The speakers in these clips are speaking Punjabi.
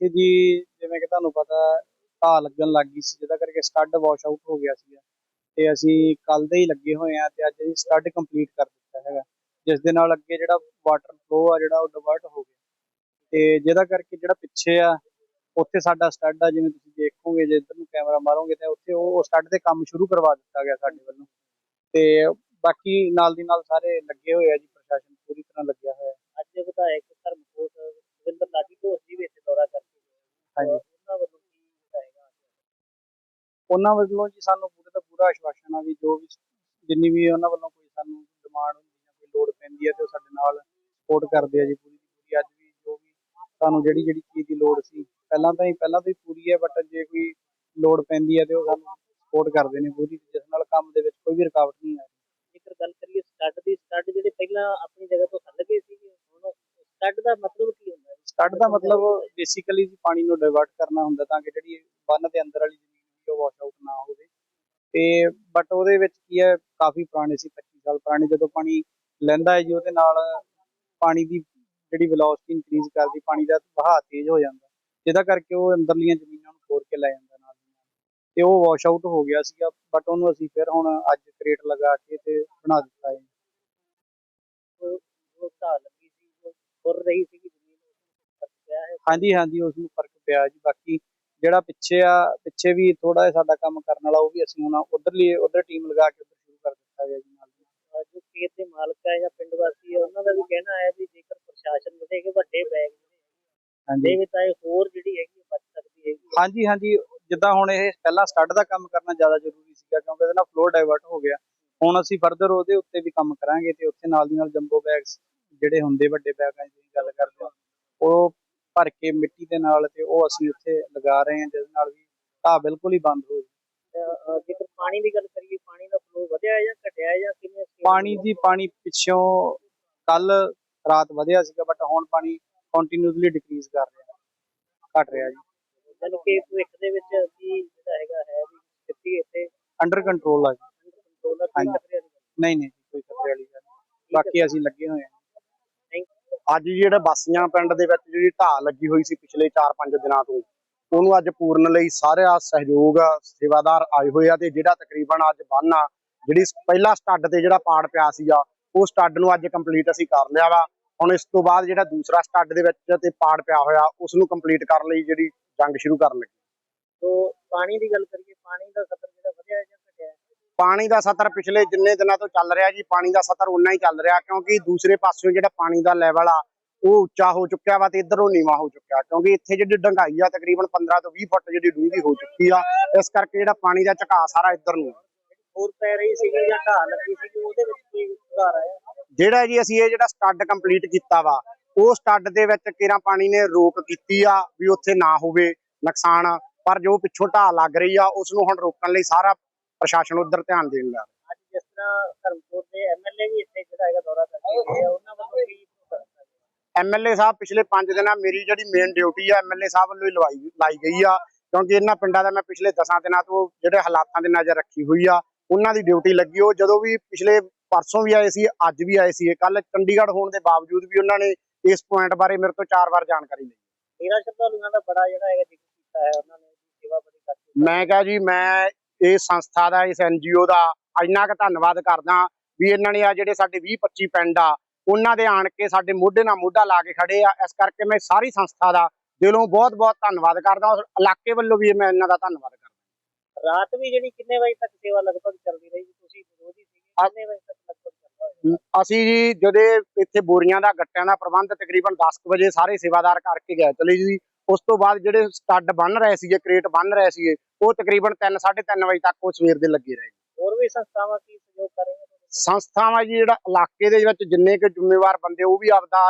ਜੀ ਜਿਵੇਂ ਕਿ ਤੁਹਾਨੂੰ ਪਤਾ ਢਾਹ ਲੱਗਣ ਲੱਗ ਗਈ ਸੀ, ਜਿਹਦਾ ਕਰਕੇ ਸਟੱਡ ਵਾਸ਼ ਆਊਟ ਹੋ ਗਿਆ ਸੀ ਤੇ ਅਸੀਂ ਕੱਲ ਦੇ ਹੀ ਲੱਗੇ ਹੋਏ ਆ ਤੇ ਅੱਜ ਅਸੀਂ ਸਟੱਡ ਕੰਪਲੀਟ ਕਰ ਦਿੱਤਾ ਹੈਗਾ। ਜਿਸ ਦੇ ਨਾਲ ਅੱਗੇ ਜਿਹੜਾ ਵਾਟਰ ਫਲੋ ਆ, ਜਿਹੜਾ ਉਹ ਡਿਵਰਟ ਹੋ ਗਿਆ। ਤੇ ਜਿਹਦਾ ਕਰਕੇ ਜਿਹੜਾ ਪਿੱਛੇ ਆ, ਉੱਥੇ ਸਾਡਾ ਸਟੱਡ ਆ, ਜਿਵੇਂ ਤੁਸੀਂ ਦੇਖੋਗੇ, ਜੇ ਇੱਧਰ ਨੂੰ ਕੈਮਰਾ ਮਾਰੋਗੇ ਤਾਂ ਉੱਥੇ ਉਹ ਸਟੱਡ ਤੇ ਕੰਮ ਸ਼ੁਰੂ ਕਰਵਾ ਦਿੱਤਾ ਗਿਆ ਸਾਡੇ ਵੱਲੋਂ। ਤੇ ਬਾਕੀ ਨਾਲ ਦੀ ਨਾਲ ਸਾਰੇ ਲੱਗੇ ਹੋਏ ਆ ਜੀ, ਪ੍ਰਸ਼ਾਸਨ ਪੂਰੀ ਤਰ੍ਹਾਂ ਲੱਗਿਆ ਹੋਇਆ। ਅੱਜ ਵਿਧਾਇਕ ਧਰਮਕੋਟ ਰਵਿੰਦਰ ਲਾਡੀ ਢੋਰ ਜੀ ਵਿੱਚ ਦੌਰਾ ਕਰਕੇ ਹਾਂਜੀ। ਉਹਨਾਂ ਵੱਲੋਂ ਕੀ ਬਤਾਏਗਾ ਉਹਨਾਂ ਵੱਲੋਂ ਜੀ ਸਾਨੂੰ ਪੂਰੇ ਦਾ ਪੂਰਾ ਆਸ਼ਵਾਸਨ ਆ ਵੀ ਜੋ ਵੀ ਜਿੰਨੀ ਵੀ ਉਹਨਾਂ ਵੱਲੋਂ ਕੋਈ ਸਾਨੂੰ ਡਿਮਾਂਡ ਹੁੰਦੀ ਜਾਂ ਕੋਈ ਲੋੜ ਪੈਂਦੀ ਹੈ ਤੇ ਉਹ ਸਾਡੇ ਨਾਲ ਸਪੋਰਟ ਕਰਦੇ ਆ ਜੀ ਪੂਰੀ ਦੀ ਪੂਰੀ। ਅੱਜ ਵੀ ਜੋ ਵੀ ਸਾਨੂੰ ਜਿਹੜੀ ਜਿਹੜੀ ਚੀਜ਼ ਦੀ ਲੋੜ ਸੀ ਪਹਿਲਾਂ ਤਾਂ ਹੀ ਪਹਿਲਾਂ ਤੋਂ ਹੀ ਪੂਰੀ ਹੈ ਬਟ ਜੇ ਕੋਈ ਲੋੜ ਪੈਂਦੀ ਹੈ ਤੇ ਉਹ ਸਾਨੂੰ ਸਪੋਰਟ ਕਰਦੇ ਨੇ ਪੂਰੀ ਜਿਸ ਨਾਲ ਕੰਮ ਦੇ ਵਿੱਚ ਕੋਈ ਵੀ ਰੁਕਾਵਟ ਨਹੀਂ ਆਈ ਜੇਕਰ ਗੱਲ ਕਰੀਏ ਸਟੱਡ ਦੀ ਸਟੱਡ ਜਿਹੜੇ ਪਹਿਲਾਂ ਆਪਣੀ ਜਗ੍ਹਾ ਤੋਂ ਹੱਲ ਗਏ ਸੀਗੇ ਹੁਣ ਸਟੱਡ ਦਾ ਮਤਲਬ ਕੀ ਦਾ ਮਤਲਬ ਬੇਸਿਕਲੀ ਪਾਣੀ ਨੂੰ ਡਾਇਵਰਟ ਕਰਨਾ ਹੁੰਦਾ ਤਾਂ ਕਿ ਜਿਹੜੀ ਬੰਨ ਦੇ ਅੰਦਰ ਵਾਲੀ ਜ਼ਮੀਨ ਉਹ ਵਾਸ਼ ਆਊਟ ਨਾ ਹੋਵੇ। ਤੇ ਬਟ ਉਹਦੇ ਵਿੱਚ ਕੀ ਹੈ ਕਾਫੀ ਪੁਰਾਣੇ ਸੀ 25 ਸਾਲ ਪੁਰਾਣੇ ਜਦੋਂ ਪਾਣੀ ਲੈਂਦਾ ਹੈ ਜੀ, ਉਹਦੇ ਨਾਲ ਪਾਣੀ ਦੀ ਜਿਹੜੀ ਵੈਲੋਸਿਟੀ ਇਨਕਰੀਜ਼ ਕਰਦੀ, ਪਾਣੀ ਦਾ ਵਹਾਅ ਤੇਜ਼ ਹੋ ਜਾਂਦਾ। ਜਿਹਦਾ ਕਰਕੇ ਉਹ ਅੰਦਰਲੀਆਂ ਜ਼ਮੀਨਾਂ ਨੂੰ ਖੋਰ ਕੇ ਲੈ ਜਾਂਦਾ ਨਾਲ ਤੇ ਉਹ ਵਾਸ਼ ਆਊਟ ਹੋ ਗਿਆ ਸੀਗਾ ਬਟ ਉਹਨੂੰ ਅਸੀਂ ਫਿਰ ਹੁਣ ਅੱਜ ਕ੍ਰੇਟ ਲਗਾ ਕੇ ਤੇ ਬਣਾ ਦਿੱਤਾ ਹੈ। ਉਹ ਢਾਹ ਲੱਗੀ ਸੀ, ਉਹ ਖੁਰ ਰਹੀ ਸੀਗੀ ਜ਼ਮੀਨ ਉਸ ਨੂੰ ਪਿਆ ਹੈ ਹਾਂਜੀ ਹਾਂਜੀ ਉਸ ਨੂੰ ਫ਼ਰਕ ਪਿਆ ਜੀ। ਬਾਕੀ ਜਿਹੜਾ ਪਿੱਛੇ ਆ ਪਿੱਛੇ ਵੀ ਥੋੜਾ ਜਿਹਾ ਸਾਡਾ ਕੰਮ ਕਰਨ ਵਾਲਾ ਉਹ ਵੀ ਅਸੀਂ ਹੁਣ ਉਧਰਲੀ ਉਧਰ ਟੀਮ ਲਗਾ ਕੇ ਉਧਰ ਸ਼ੁਰੂ ਕਰ ਦਿੱਤਾ ਗਿਆ ਜੀ ਨਾਲ ਜੋ ਖੇਤ ਦੇ ਮਾਲਕ ਹੈ ਜਾਂ ਪਿੰਡ ਵਾਸੀ ਹੈ ਉਹਨਾਂ ਦਾ ਵੀ ਕਹਿਣਾ ਹੈ ਵੀ ਜੇਕਰ ਪ੍ਰਸ਼ਾਸਨ ਵਧੇਗੇ ਵੱਡੇ ਬੈਗ ਹਾਂਜੀ। ਦੇ ਵਿੱਚ ਆਏ ਹੋਰ ਜਿਹੜੀ ਹੈਗੀ ਬਚ ਸਕਦੀ ਹੈਗੀ। ਹਾਂਜੀ ਹਾਂਜੀ ਜਿੱਦਾਂ ਹੁਣ ਇਹ ਪਹਿਲਾਂ ਸਟੱਡ ਦਾ ਕੰਮ ਕਰਨਾ ਜ਼ਿਆਦਾ ਜ਼ਰੂਰੀ ਸੀਗਾ ਕਿਉਂਕਿ ਇਹਦੇ ਨਾਲ ਫਲੋ ਡਾਇਵਰਟ ਹੋ ਗਿਆ। ਹੁਣ ਅਸੀਂ ਫਰਦਰ ਉਹਦੇ ਉੱਤੇ ਵੀ ਕੰਮ ਕਰਾਂਗੇ ਤੇ ਉੱਥੇ ਨਾਲ ਦੀ ਨਾਲ ਜੰਬੋ ਬੈਗਸ ਜਿਹੜੇ ਹੁੰਦੇ ਵੱਡੇ ਬੈਗਾਂ ਦੀ ਗੱਲ ਕਰਦੇ ਉਹ ਭਰ ਕੇ ਮਿੱਟੀ ਦੇ ਨਾਲ ਤੇ ਉਹ ਅਸੀਂ ਉੱਥੇ ਲਗਾ ਰਹੇ ਹਾਂ ਜਿਸ ਨਾਲ ਵੀ ਘਾਹ ਬਿਲਕੁਲ ਹੀ ਬੰਦ ਹੋ ਜਾਵੇ ਜੇਕਰ ਪਾਣੀ ਦੀ ਗੱਲ ਕਰੀਏ ਪਾਣੀ ਦਾ ਫਲੋ ਵਧਿਆ ਜਾਂ ਘਟਿਆ ਜਾਂ ਕਿਵੇਂ ਪਾਣੀ ਦੀ ਪਾਣੀ ਪਿੱਛੋਂ ਕੱਲ ਰਾਤ ਵਧਿਆ ਸੀਗਾ ਬਟ ਹੁਣ ਪਾਣੀ ਕੰਟੀਨਿਊਸਲੀ ਡਿਕਰੀਜ਼ ਕਰ ਰਿਹਾ। ਘਟ ਰਿਹਾ ਜੀ। ਯਾਨੀ ਕਿ ਭਵਿੱਖ ਦੇ ਵਿੱਚ ਕੀ ਜਿਹੜਾ ਹੈਗਾ ਹੈ ਵੀ ਸਥਿਤੀ ਇੱਥੇ ਅੰਡਰ ਕੰਟਰੋਲ ਆ ਜੀ। ਨਹੀਂ। ਨਹੀਂ ਕੋਈ ਖਤਰੇ ਵਾਲੀ ਗੱਲ ਬਾਕੀ ਅਸੀਂ ਲੱਗੇ ਹੋਏ ਹਾਂ। ਅੱਜ ਜਿਹੜਾ ਬਾਸੀਆਂ ਪਿੰਡ ਦੇ ਵਿੱਚ ਜਿਹੜੀ ਢਾਹ ਲੱਗੀ ਹੋਈ ਸੀ ਪਿਛਲੇ 4-5 ਦਿਨਾਂ ਤੋਂ, ਉਹਨੂੰ ਅੱਜ ਪੂਰਨ ਲਈ ਸਾਰਾ ਸਹਿਯੋਗ ਸੇਵਾਦਾਰ ਆਏ ਹੋਏ ਆ ਤੇ ਜਿਹੜਾ ਤਕਰੀਬਨ ਅੱਜ ਬੰਨ ਆ, ਜਿਹੜੀ ਪਹਿਲਾ ਸਟੱਡ ਤੇ ਜਿਹੜਾ ਪਾੜ ਪਿਆ ਸੀਗਾ, ਉਹ ਸਟੱਡ ਨੂੰ ਅੱਜ ਕੰਪਲੀਟ ਅਸੀਂ ਕਰ ਲਿਆ ਵਾ। ਹੁਣ ਇਸ ਤੋਂ ਬਾਅਦ ਜਿਹੜਾ ਦੂਸਰਾ ਸਟੱਡ ਦੇ ਵਿੱਚ ਤੇ ਪਾੜ ਪਿਆ ਹੋਇਆ ਉਸ ਨੂੰ ਕੰਪਲੀਟ ਕਰਨ ਲਈ ਜਿਹੜੀ ਜੰਗ ਸ਼ੁਰੂ ਕਰਨ ਲੱਗੇ। ਤੋਂ ਪਾਣੀ ਦੀ ਗੱਲ ਕਰੀਏ, ਪਾਣੀ ਦਾ ਖਤਰ ਜਿਹੜਾ ਵਧਿਆ ਪਾਣੀ ਦਾ ਸਤਰ ਪਿਛਲੇ ਜਿੰਨੇ ਦਿਨਾਂ ਤੋਂ ਚੱਲ ਰਿਹਾ ਜੀ ਪਾਣੀ ਦਾ ਸਤਰ ਉਨਾ ਹੀ ਚੱਲ ਰਿਹਾ ਕਿਉਂਕਿ ਦੂਸਰੇ ਪਾਸਿਓਂ ਜਿਹੜਾ ਪਾਣੀ ਦਾ ਲੈਵਲ ਆ ਉਹ ਉੱਚਾ ਹੋ ਚੁੱਕਿਆ ਵਾ ਤੇ ਇਧਰੋਂ ਨੀਵਾ ਹੋ ਚੁੱਕਿਆ ਕਿਉਂਕਿ ਇੱਥੇ ਜਿਹੜੀ ਡੰਗਾਈ ਆ ਤਕਰੀਬਨ 15 ਤੋਂ 20 ਫੁੱਟ ਜਿਹੜੀ ਡੂੰਘੀ ਹੋ ਚੁੱਕੀ ਆ ਇਸ ਕਰਕੇ ਜਿਹੜਾ ਪਾਣੀ ਦਾ ਝਕਾ ਸਾਰਾ ਇੱਧਰ ਨੂੰ। ਹੋਰ ਪੈ ਰਹੀ ਸੀਗੀ ਜਾਂ ਢਾਹ ਲੱਗੀ ਸੀਗੀ ਉਹਦੇ ਵਿੱਚ ਕੋਈ ਸੁਧਾਰ ਆਇਆ ਜਿਹੜਾ ਜੀ ਅਸੀਂ ਇਹ ਜਿਹੜਾ ਸਟੱਡ ਕੰਪਲੀਟ ਕੀਤਾ ਵਾ ਉਹ ਸਟੱਡ ਦੇ ਵਿੱਚ ਕਿਰਾਂ ਪਾਣੀ ਨੇ ਰੋਕ ਕੀਤੀ ਆ ਵੀ ਉੱਥੇ ਨਾ ਹੋਵੇ ਨੁਕਸਾਨ ਪਰ ਜੋ ਪਿੱਛੋਂ ਢਾਹ ਲੱਗ ਰਹੀ ਆ ਉਸ ਨੂੰ ਹੁਣ ਰੋਕਣ ਲਈ ਸਾਰਾ ਪ੍ਰਸ਼ਾਸਨ ਉਧਰ ਧਿਆਨ ਦੇਣ ਲੱਗਾ ਅੱਜ ਜਿਸ ਤਰ੍ਹਾਂ ਧਰਮਪੁਰ ਦੇ ਐਮਐਲਏ ਵੀ ਇੱਥੇ ਜਿਹੜਾ ਹੈਗਾ ਦੌਰਾ ਕਰਕੇ ਗਏ ਆ ਉਹਨਾਂ ਵੱਲੋਂ ਕੀ ਭਰੋਸਾ ਹੈ? ਐਮਐਲਏ ਸਾਹਿਬ ਪਿਛਲੇ 5 ਦਿਨਾਂ ਮੇਰੀ ਜਿਹੜੀ ਮੇਨ ਡਿਊਟੀ ਆ ਐਮਐਲਏ ਸਾਹਿਬ ਵੱਲੋਂ ਹੀ ਲਵਾਈ ਲਾਈ ਗਈ ਆ। ਕਿਉਂਕਿ ਇਹਨਾਂ ਪਿੰਡਾਂ ਦਾ ਮੈਂ ਪਿਛਲੇ 10 ਦਿਨਾਂ ਤੋਂ ਜਿਹੜੇ ਹਾਲਾਤਾਂ ਦੇ ਨਜ਼ਰ ਰੱਖੀ ਹੋਈ ਆ ਉਹਨਾਂ ਦੀ ਡਿਊਟੀ ਲੱਗੀ। ਉਹ ਜਦੋਂ ਵੀ ਪਿਛਲੇ ਪਰਸੋਂ ਵੀ ਆਏ ਸੀ ਅੱਜ ਵੀ ਆਏ ਸੀ। ਕੱਲ ਚੰਡੀਗੜ੍ਹ ਹੋਣ ਦੇ ਬਾਵਜੂਦ ਵੀ ਉਹਨਾਂ ਨੇ ਇਸ ਪੁਆਇੰਟ ਬਾਰੇ ਮੇਰੇ ਤੋਂ ਚਾਰ ਵਾਰ ਜਾਣਕਾਰੀ ਲਈ। ਤੇਰਾ ਸ਼ਰਧਾਲੂਆਂ ਦਾ ਬੜਾ ਜਿਹੜਾ ਹੈਗਾ ਜ਼ਿਕਰ ਕੀਤਾ ਹੈ ਉਹਨਾਂ ਨੇ ਸੇਵਾ ਬੜੀ ਕਰਤੀ ਮੈਂ ਕਿਹਾ ਜੀ ਮੈਂ ਇਸ ਸੰਸਥਾ ਦਾ ਇਸ ਐਨਜੀਓ ਦਾ ਇੰਨਾ ਕੁ ਧੰਨਵਾਦ ਕਰਦਾ ਵੀ ਇਹਨਾਂ ਨੇ ਆ ਜਿਹੜੇ ਸਾਡੇ 20 25 ਪਿੰਡ ਆ ਉਹਨਾਂ ਦੇ ਆਣ ਕੇ ਸਾਡੇ ਮੋਢੇ ਨਾਲ ਮੋਢਾ ਲਾ ਕੇ ਖੜੇ ਆ। ਇਸ ਕਰਕੇ ਮੈਂ ਸਾਰੀ ਸੰਸਥਾ ਦਾ ਦਿਲੋਂ ਬਹੁਤ ਬਹੁਤ ਧੰਨਵਾਦ ਕਰਦਾ ਔਰ ਇਲਾਕੇ ਵੱਲੋਂ ਵੀ ਮੈਂ ਇਹਨਾਂ ਦਾ ਧੰਨਵਾਦ ਕਰਦਾ। ਰਾਤ ਵੀ ਜਿਹੜੀ ਕਿੰਨੇ ਵਜੇ ਤੱਕ ਸੇਵਾ ਲਗਭਗ ਚੱਲਦੀ ਰਹੀ? ਤੁਸੀਂ ਵਿਰੋਧੀ ਸੀਗੇ ਕਿੰਨੇ ਵਜੇ ਤੱਕ ਲਗਭਗ ਅਸੀਂ ਜੀ ਜਦੋਂ ਇੱਥੇ ਬੋਰੀਆਂ ਦਾ ਗੱਟਿਆਂ ਦਾ ਪ੍ਰਬੰਧ ਤਕਰੀਬਨ 10 ਕੁ ਵਜੇ ਸਾਰੇ ਸੇਵਾਦਾਰ ਕਰਕੇ ਗਏ ਚਲੇ ਜੀ। ਉਸ ਤੋਂ ਬਾਅਦ ਜਿਹੜੇ ਸਟੱਡ ਬੰਨ ਰਹੇ ਸੀਗੇ ਕ੍ਰੇਟ ਬੰਨ ਰਹੇ ਸੀਗੇ ਉਹ ਤਕਰੀਬਨ 3 3:30 ਵਜੇ ਤੱਕ ਉਹ ਸਵੇਰ ਦੇ ਲੱਗੇ ਰਹੇ ਹੋਰ ਵੀ ਸੰਸਥਾਵਾਂ ਕੀ ਸਹਿਯੋਗ ਕਰ ਰਹੀਆਂ? ਸੰਸਥਾਵਾਂ ਜੀ ਜਿਹੜਾ ਇਲਾਕੇ ਦੇ ਵਿੱਚ ਜਿੰਨੇ ਕੁ ਜ਼ਿੰਮੇਵਾਰ ਬੰਦੇ ਉਹ ਵੀ ਆਪਦਾ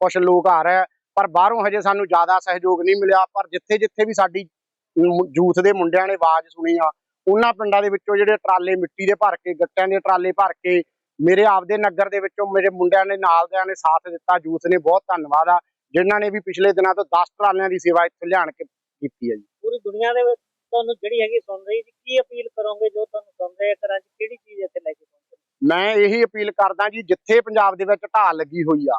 ਕੁਝ ਲੋਕ ਆ ਰਹੇ ਪਰ ਬਾਹਰੋਂ ਹਜੇ ਸਾਨੂੰ ਜ਼ਿਆਦਾ ਸਹਿਯੋਗ ਨਹੀਂ ਮਿਲਿਆ ਪਰ ਜਿੱਥੇ ਜਿੱਥੇ ਵੀ ਸਾਡੀ ਯੂਥ ਦੇ ਮੁੰਡਿਆਂ ਨੇ ਆਵਾਜ਼ ਸੁਣੀ ਆ ਉਹਨਾਂ ਪਿੰਡਾਂ ਦੇ ਵਿੱਚੋਂ ਜਿਹੜੇ ਟਰਾਲੇ ਮਿੱਟੀ ਦੇ ਭਰ ਕੇ ਗੱਟਿਆਂ ਦੇ ਟਰਾਲੇ ਭਰ ਕੇ ਮੇਰੇ ਆਪਦੇ ਨਗਰ ਦੇ ਵਿੱਚੋਂ ਮੇਰੇ ਮੁੰਡਿਆਂ ਨੇ ਨਾਲ ਦਿਆਂ ਨੇ ਸਾਥ ਦਿੱਤਾ ਯੂਥ ਨੇ ਬਹੁਤ ਧੰਨਵਾਦ ਆ ਜਿਨ੍ਹਾਂ ਨੇ ਵੀ ਪਿਛਲੇ ਦਿਨਾਂ ਤੋਂ 10 ਟਰਾਲਿਆਂ ਦੀ ਸੇਵਾ ਇੱਥੇ ਲਿਆਣ ਕੇ ਕੀਤੀ ਹੈ ਜੀ। ਪੂਰੀ ਦੁਨੀਆ ਦੇ ਵਿੱਚ ਤੁਹਾਨੂੰ ਜਿਹੜੀ ਹੈਗੀ ਸੁਣ ਰਹੀ ਜੀ ਕੀ ਅਪੀਲ ਕਰੋਗੇ ਜੋ ਤੁਹਾਨੂੰ ਸੁਣ ਰਹੇ ਘਰਾਂ 'ਚ? ਕਿਹੜੀ ਚੀਜ਼ ਇੱਥੇ ਲੈ ਕੇ ਪਹੁੰਚੋ? ਮੈਂ ਇਹੀ ਅਪੀਲ ਕਰਦਾ ਜੀ ਜਿੱਥੇ ਪੰਜਾਬ ਦੇ ਵਿੱਚ ਢਾਲ ਲੱਗੀ ਹੋਈ ਆ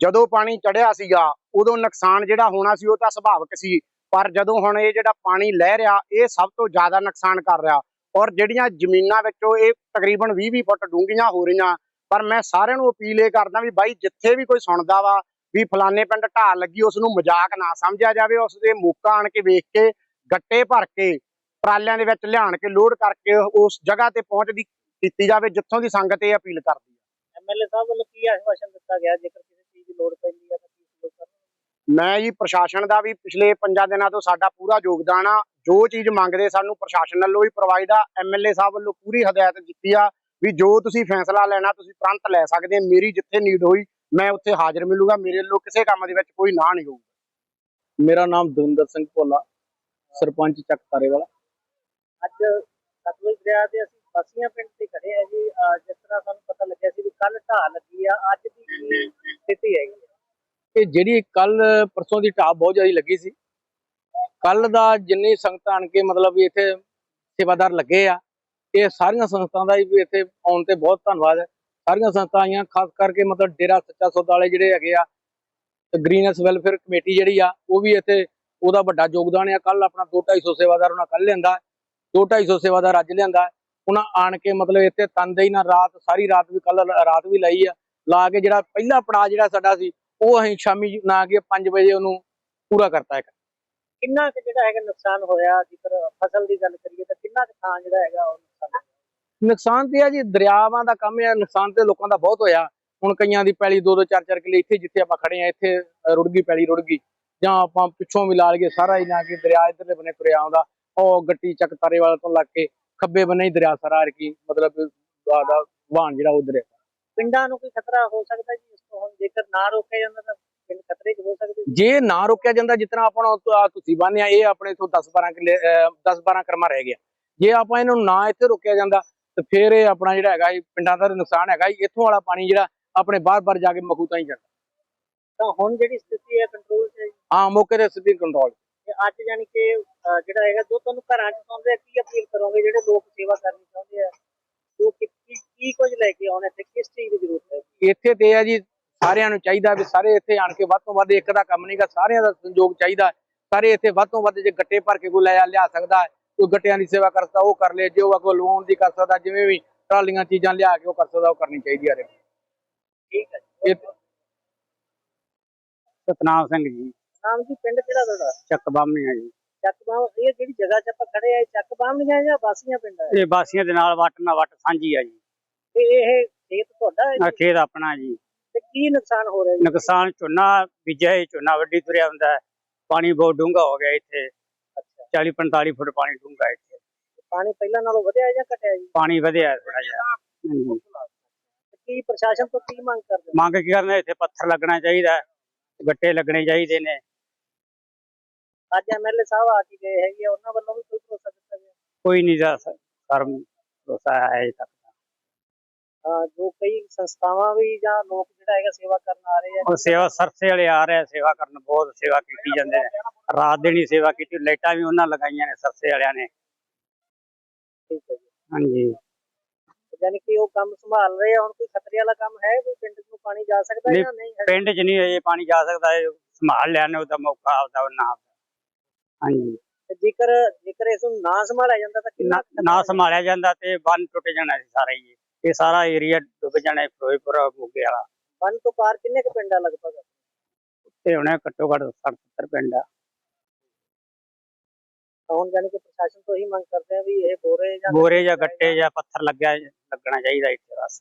ਜਦੋਂ ਪਾਣੀ ਚੜਿਆ ਸੀਗਾ ਉਦੋਂ ਨੁਕਸਾਨ ਜਿਹੜਾ ਹੋਣਾ ਸੀ ਉਹ ਤਾਂ ਸੁਭਾਵਿਕ ਸੀ ਪਰ ਜਦੋਂ ਹੁਣ ਇਹ ਜਿਹੜਾ ਪਾਣੀ ਲਹਿ ਰਿਹਾ ਇਹ ਸਭ ਤੋਂ ਜ਼ਿਆਦਾ ਨੁਕਸਾਨ ਕਰ ਰਿਹਾ। ਔਰ ਜਿਹੜੀਆਂ ਜ਼ਮੀਨਾਂ ਵਿੱਚੋਂ ਇਹ ਤਕਰੀਬਨ 20-20 ਫੁੱਟ ਡੂੰਘੀਆਂ ਹੋ ਰਹੀਆਂ ਪਰ ਮੈਂ ਸਾਰਿਆਂ ਨੂੰ ਅਪੀਲ ਇਹ ਕਰਦਾ ਵੀ ਬਾਈ ਜਿੱਥੇ ਵੀ ਕੋਈ ਸੁਣਦਾ ਵਾ ਵੀ ਫਲਾਣੇ ਪਿੰਡ ਢਾਲ ਲੱਗੀ ਉਸ ਨੂੰ ਮਜ਼ਾਕ ਨਾ ਸਮਝਿਆ ਜਾਵੇ ਉਸ ਦੇ ਮੌਕਾ ਆਣ ਕੇ ਵੇਖ ਕੇ ਗੱਟੇ ਭਰ ਕੇ ਟਰਾਲਿਆਂ ਦੇ ਵਿੱਚ ਲਿਆਣ ਕੇ ਲੋਡ ਕਰਕੇ ਉਸ ਜਗ੍ਹਾ ਤੇ ਪਹੁੰਚ ਦੀ ਕੀਤੀ ਜਾਵੇ ਜਿੱਥੋਂ ਦੀ ਸੰਗਤ ਇਹ ਅਪੀਲ ਕਰਦੀ ਹੈ ਐਮਐਲਏ ਸਾਹਿਬ ਵੱਲੋਂ ਕੀ ਆਸ਼ਵਾਸਨ ਦਿੱਤਾ ਗਿਆ? ਜੇਕਰ ਕਿਸੇ ਚੀਜ਼ ਦੀ ਲੋੜ ਪੈਂਦੀ ਹੈ ਤਾਂ ਕੀ ਸਹਿਯੋਗ ਕਰਨਗੇ ਮੈਂ ਜੀ ਪ੍ਰਸ਼ਾਸਨ ਦਾ ਵੀ ਪਿਛਲੇ 5 ਦਿਨਾਂ ਤੋਂ ਸਾਡਾ ਪੂਰਾ ਯੋਗਦਾਨ ਆ। ਜੋ ਚੀਜ਼ ਮੰਗਦੇ ਸਾਨੂੰ ਪ੍ਰਸ਼ਾਸਨ ਵੱਲੋਂ ਵੀ ਪ੍ਰੋਵਾਈਡ ਆ। ਐਮਐਲਏ ਸਾਹਿਬ ਵੱਲੋਂ ਪੂਰੀ ਹਦਾਇਤ ਦਿੱਤੀ ਆ ਵੀ ਜੋ ਤੁਸੀਂ ਫੈਸਲਾ ਲੈਣਾ ਤੁਸੀਂ ਤੁਰੰਤ ਲੈ ਸਕਦੇ ਮੇਰੀ ਜਿੱਥੇ ਨੀਡ ਹੋਈ ਮੈਂ ਉੱਥੇ ਹਾਜ਼ਰ ਮਿਲੂਗਾ ਮੇਰੇ ਵੱਲੋਂ ਕਿਸੇ ਕੰਮ ਦੇ ਵਿੱਚ ਕੋਈ ਨਾ ਨਹੀਂ ਹੋਊਗਾ। ਮੇਰਾ ਨਾਮ ਦਵਿੰਦਰ ਸਿੰਘ ਭੋਲਾ ਸਰਪੰਚ ਚੱਕ ਤਾਰੇ ਵਾਲਾ ਅੱਜ ਸਤਲੁਜ ਦਰਿਆ ਤੇ ਅਸੀਂ ਬਾਸੀਆਂ ਪਿੰਡ ਤੇ ਖੜੇ ਆ ਜੀ। ਜਿਸ ਤਰ੍ਹਾਂ ਸਾਨੂੰ ਪਤਾ ਲੱਗਿਆ ਸੀ ਵੀ ਕੱਲ ਢਾਹ ਲੱਗੀ ਆ ਅੱਜ ਦੀ ਕੀ ਸਥਿਤੀ ਹੈਗੀ ਹੈ ਕਿ ਜਿਹੜੀ ਕੱਲ ਪਰਸੋਂ ਦੀ ਢਾਬ ਬਹੁਤ ਜ਼ਿਆਦਾ ਲੱਗੀ ਸੀ। ਕੱਲ ਦਾ ਜਿੰਨੀ ਸੰਗਤਾਂ ਆਣ ਕੇ ਮਤਲਬ ਵੀ ਇੱਥੇ ਸੇਵਾਦਾਰ ਲੱਗੇ ਆ ਇਹ ਸਾਰੀਆਂ ਸੰਸਥਾਵਾਂ ਦਾ ਵੀ ਇੱਥੇ ਆਉਣ ਤੇ ਬਹੁਤ ਧੰਨਵਾਦ ਹੈ। ਸਾਰੀਆਂ ਸੰਸਥਾ ਆਈਆਂ, ਖਾਸ ਕਰਕੇ ਮਤਲਬ ਡੇਰਾ ਸੱਚਾ ਸੌਦਾ ਵਾਲੇ ਜਿਹੜੇ ਹੈਗੇ ਆ ਗ੍ਰੀਨਸ ਵੈਲਫੇਅਰ ਕਮੇਟੀ ਜਿਹੜੀ ਆ, ਉਹ ਵੀ ਇੱਥੇ ਉਹਦਾ ਵੱਡਾ ਯੋਗਦਾਨ ਆ। ਕੱਲ ਆਪਣਾ 2-250 ਸੇਵਾਦਾਰ ਉਹਨਾਂ ਕੱਲ ਲਿਆਂਦਾ 2-250 ਸੇਵਾਦਾਰ ਅੱਜ ਲਿਆਂਦਾ ਉਹਨਾਂ ਆਣ ਕੇ ਮਤਲਬ ਇੱਥੇ ਤਨਦੇਹੀ ਨਾ ਰਾਤ, ਸਾਰੀ ਰਾਤ ਵੀ ਕੱਲ ਰਾਤ ਵੀ ਲਾਈ ਆ। ਲਾ ਕੇ ਜਿਹੜਾ ਪਹਿਲਾ ਪੜਾਅ ਜਿਹੜਾ ਸਾਡਾ ਸੀ, ਉਹ ਅਸੀਂ ਸ਼ਾਮੀ ਨਾ ਕੇ 5 ਵਜੇ ਉਹਨੂੰ ਪੂਰਾ ਕਰਤਾ ਇੱਕ। ਕਿੰਨਾ ਕੁ ਜਿਹੜਾ ਹੈਗਾ ਨੁਕਸਾਨ ਹੋਇਆ? ਜੇਕਰ ਫਸਲ ਦੀ ਗੱਲ ਕਰੀਏ ਤਾਂ ਕਿੰਨਾ ਕੁ ਥਾਂ ਜਿਹੜਾ ਹੈਗਾ ਉਹ ਨੁਕਸਾਨ ਨੁਕਸਾਨ ਤੇ ਆ ਜੀ ਦਰਿਆਵਾਂ ਦਾ ਕੰਮ ਹੈ ਨੁਕਸਾਨ ਤੇ ਲੋਕਾਂ ਦਾ ਬਹੁਤ ਹੋਇਆ। ਹੁਣ ਕਈਆਂ ਦੀ ਪੈਲੀ 2-2 4-4 ਕਿੱਲੇ ਇੱਥੇ ਜਿੱਥੇ ਆਪਾਂ ਖੜੇ ਆ ਇੱਥੇ ਰੁੜ ਗਈ ਪੈਲੀ ਰੁੜ ਗਈ। ਜਾਂ ਆਪਾਂ ਪਿੱਛੋਂ ਵੀ ਲਾ ਲਈਏ ਸਾਰਾ ਹੀ ਨਾ ਕਿ ਦਰਿਆ ਇਧਰਲੇ ਬੰਨੇ ਤੁਰਿਆ ਆਉਂਦਾ। ਉਹ ਗੱਟੀ ਚੱਕ ਤਾਰੇ ਵਾਲੇ ਤੋਂ ਲੱਗ ਕੇ ਖੱਬੇ ਬੰਨੇ ਹੀ ਦਰਿਆ ਸਾਰਾ ਆ ਕੀ ਮਤਲਬ ਦਾ ਵਾਹਣ ਜਿਹੜਾ ਉਧਰ ਹੈ। ਪਿੰਡਾਂ ਨੂੰ ਕੋਈ ਖਤਰਾ ਹੋ ਸਕਦਾ ਜੀ? ਇਸ ਤੋਂ ਹੁਣ ਜੇਕਰ ਨਾ ਰੋਕਿਆ ਜਾਂਦਾ ਤਾਂ ਪਿੰਡ ਖਤਰੇ 'ਚ ਹੋ ਸਕਦੇ। ਜੇ? ਨਾ ਰੋਕਿਆ ਜਾਂਦਾ ਜਿਤਨਾ ਆਪਾਂ ਤੁਸੀਂ ਬੰਨਿਆ ਇਹ ਆਪਣੇ ਤੋਂ 10-12 ਕਿੱਲੇ 10-12 ਕਰਮਾ ਰਹਿ ਗਿਆ। ਜੇ ਆਪਾਂ ਇਹਨਾਂ ਨੂੰ ਨਾ ਇੱਥੇ ਰੋਕਿਆ ਜਾਂਦਾ ਤੇ ਫਿਰ ਇਹ ਆਪਣਾ ਜਿਹੜਾ ਹੈਗਾ ਇਹ ਪਿੰਡਾਂ ਦਾ ਨੁਕਸਾਨ ਹੈਗਾ। ਇੱਥੋਂ ਵਾਲਾ ਪਾਣੀ ਜਿਹੜਾ ਆਪਣੇ ਬਾਹਰ-ਬਾਹਰ ਜਾ ਕੇ ਮਖੂ ਤਾਂ ਹੀ ਜਾਂਦਾ। ਤਾਂ ਹੁਣ ਜਿਹੜੀ ਸਥਿਤੀ ਹੈ ਕੰਟਰੋਲ 'ਚ ਹੈ ਮੌਕੇ ਤੇ ਸਿੱਧੀ ਕੰਟਰੋਲ ਅੱਜ ਯਾਨੀ ਕਿ ਜਿਹੜਾ ਹੈਗਾ ਜੋ ਤੁਹਾਨੂੰ ਘਰਾਂ 'ਚ ਸੌਂਦੇ ਆ ਕੀ ਅਪੀਲ ਕਰੋਗੇ? ਜਿਹੜੇ ਲੋਕ ਸੇਵਾ ਕਰਨੀ ਚਾਹੁੰਦੇ ਆ ਉਹ ਕੀ ਕੀ- ਕੁਝ ਲੈ ਕੇ ਆਉਣੇ ਤੇ ਕਿਸ ਚੀਜ਼ ਦੀ ਜ਼ਰੂਰਤ ਹੈ? ਇੱਥੇ ਤੇ ਹੈ ਜੀ ਸਾਰਿਆਂ ਨੂੰ ਚਾਹੀਦਾ ਵੀ ਸਾਰੇ ਇੱਥੇ ਆਣ ਕੇ ਵੱਧ ਤੋਂ ਵੱਧ ਇੱਕ ਦਾ ਕੰਮ ਨਹੀਂਗਾ ਸਾਰਿਆਂ ਦਾ ਸੰਯੋਗ ਚਾਹੀਦਾ। ਸਾਰੇ ਇੱਥੇ ਵੱਧ ਤੋਂ ਵੱਧ ਜੇ ਗੱਟੇ ਭਰ ਕੇ ਕੋਈ ਲੈ ਲਿਆ ਸਕਦਾ ਹੈ, ਕੋਈ ਗੱਟਿਆਂ ਦੀ ਸੇਵਾ ਕਰ ਸਕਦਾ ਉਹ ਕਰ ਲੇ ਜੋ ਅਗੋ ਲੋਨ ਦੀ ਕਰ ਸਕਦਾ ਜਿਵੇਂ ਵੀ ਟਰਾਲੀਆਂ ਚੀਜ਼ਾਂ ਲਿਆ ਕੇ ਉਹ ਕਰ ਸਕਦਾ ਉਹ ਕਰਨੀ ਚਾਹੀਦੀ ਹੈ ਠੀਕ ਹੈ ਸਤਨਾਮ ਸਿੰਘ ਜੀ। ਨਾਮ ਜੀ ਪਿੰਡ ਕਿਹੜਾ ਤੁਹਾਡਾ? ਚੱਕ ਬਾਮੀਆਂ ਜੀ। ਚੱਕਬਾਮ ਇਹ ਜਿਹੜੀ ਜਗ੍ਹਾ 'ਚ ਆਪਾਂ ਖੜੇ ਆ ਚੱਕਬਾਮ ਦੀਆਂ ਜਾਂ ਬਾਸੀਆਂ ਪਿੰਡ ਹੈ ਇਹ ਬਾਸੀਆਂ ਦੇ ਨਾਲ ਵੱਟ ਨਾਲ ਵੱਟ ਸਾਂਝੀ ਆ ਜੀ। ਤੇ ਇਹ ਖੇਤ ਤੁਹਾਡਾ ਹੈ ਜੀ? ਖੇਤ ਆਪਣਾ ਜੀ। ਤੇ ਕੀ ਨੁਕਸਾਨ ਹੋ ਰਿਹਾ ਜੀ? ਨੁਕਸਾਨ ਝੋਨਾ ਬੀਜਿਆ ਹੈ ਝੋਨਾ ਵੱਡੀ ਤੁਰਿਆ ਹੁੰਦਾ ਹੈ। ਪਾਣੀ ਬਹੁਤ ਡੂੰਘਾ ਹੋ ਗਿਆ ਇੱਥੇ। 40 45 ਫੁੱਟ ਪਾਣੀ ਡੂੰਘਾ ਇੱਥੇ। ਪਾਣੀ ਪਹਿਲਾਂ ਨਾਲੋਂ ਵਧਿਆ ਜਾਂ ਘਟਿਆ ਜੀ? ਪਾਣੀ ਵਧਿਆ ਥੋੜਾ ਜਿਹਾ। ਹਾਂਜੀ। ਕੀ ਪ੍ਰਸ਼ਾਸਨ ਤੋਂ ਕੀ ਮੰਗ ਕਰਦੇ? ਹੋ? ਮੰਗ ਕੀ ਕਰਨਾ ਇੱਥੇ ਪੱਥਰ ਲੱਗਣਾ ਚਾਹੀਦਾ ਹੈ, ਗੱਟੇ ਲੱਗਣੇ ਚਾਹੀਦੇ ਨੇ। ਅੱਜ ਐਮਐਲਏ ਸਾਹਿਬ ਆ ਕੇ ਗਏ ਹੈਗੇ ਆ, ਉਹਨਾਂ ਵੱਲੋਂ ਵੀ ਕੋਈ ਭਰੋਸਾ ਦਿੱਤਾ ਗਿਆ? ਕੋਈ ਨਹੀਂ ਦਾ ਕਰਮ ਭਰੋਸਾ ਹੈ ਅਜੇ ਤੱਕ। ਜੋ ਕਈ ਸੰਸਥਾਵਾਂ ਵੀ ਜਾਂ ਲੋਕ ਜਿਹੜਾ ਹੈਗਾ ਸੇਵਾ ਕਰਨ ਆ ਰਹੇ ਆ। ਉਹ ਸੇਵਾ ਸਰਸੇ ਵਾਲੇ ਆ ਰਹੇ ਆ ਸੇਵਾ ਕਰਨ ਬਹੁਤ ਸੇਵਾ ਕੀਤੀ ਜਾਂਦੇ ਨੇ। ਰਾਤ ਹੀ ਸੇਵਾ ਕੀਤੀ ਲਾਈਟਾਂ ਵੀ ਉਹਨਾਂ ਲਗਾਈਆਂ ਨੇ ਸਰਸੇ ਵਾਲਿਆਂ ਨੇ। ਠੀਕ ਹੈ ਜੀ। ਹਾਂਜੀ। ਯਾਨੀ ਕਿ ਉਹ ਕੰਮ ਸੰਭਾਲ ਰਹੇ ਆ ਹੁਣ ਕੋਈ ਖਤਰੇ ਵਾਲਾ ਕੰਮ ਹੈ ਕੋਈ ਪਿੰਡ ਨੂੰ ਪਾਣੀ ਜਾ ਸਕਦਾ ਨਹੀਂ, ਜਾਂ ਨਹੀਂ ਹੈ? ਪਿੰਡ 'ਚ ਨਹੀਂ ਅਜੇ ਪਾਣੀ ਜਾ ਸਕਦਾ ਇਹ ਸੰਭਾਲ ਲਿਆ ਨੇ ਉਹਦਾ ਮੌਕਾ ਆਪਦਾ ਉਹ ਨਾ ਹਾਂਜੀ। ਜੇਕਰ ਜੇਕਰ ਇਸ ਨੂੰ ਨਾ ਸੰਭਾਲਿਆ ਜਾਂਦਾ ਤਾਂ ਕਿੰਨਾ ਨਾ- ਸੰਭਾਲਿਆ ਜਾਂਦਾ ਤੇ ਬੰਨ ਟੁੱਟ ਜਾਣਾ ਸੀ ਸਾਰਾ ਹੀ ਇਹ ਸਾਰਾ ਏਰੀਆ ਡੁੱਬ ਜਾਣਾ ਸੀ, ਫਿਰੋਜ਼ਪੁਰ ਮੋਗੇ ਵਾਲਾ ਬੰਨ ਤੋਂ ਪਾਰ ਕਿੰਨੇ ਕੁ ਪਿੰਡ ਆ ਲਗਭਗ? ਤੇ ਹੁਣੇ ਘੱਟੋ ਘੱਟ 60 70 ਪਿੰਡ ਆ। ਹੁਣ ਯਾਨੀ ਕਿ ਪ੍ਰਸ਼ਾਸਨ ਤੋਂ ਹੀ ਮੰਗ ਕਰਦੇ ਆ ਵੀ ਇਹ ਬੋਰੇ ਜਾਂ ਬੋਰੇ ਜਾਂ ਗੱਟੇ ਜਾਂ ਪੱਥਰ ਲੱਗਿਆ ਲੱਗਣਾ ਚਾਹੀਦਾ ਇੱਥੇ ਬਸ।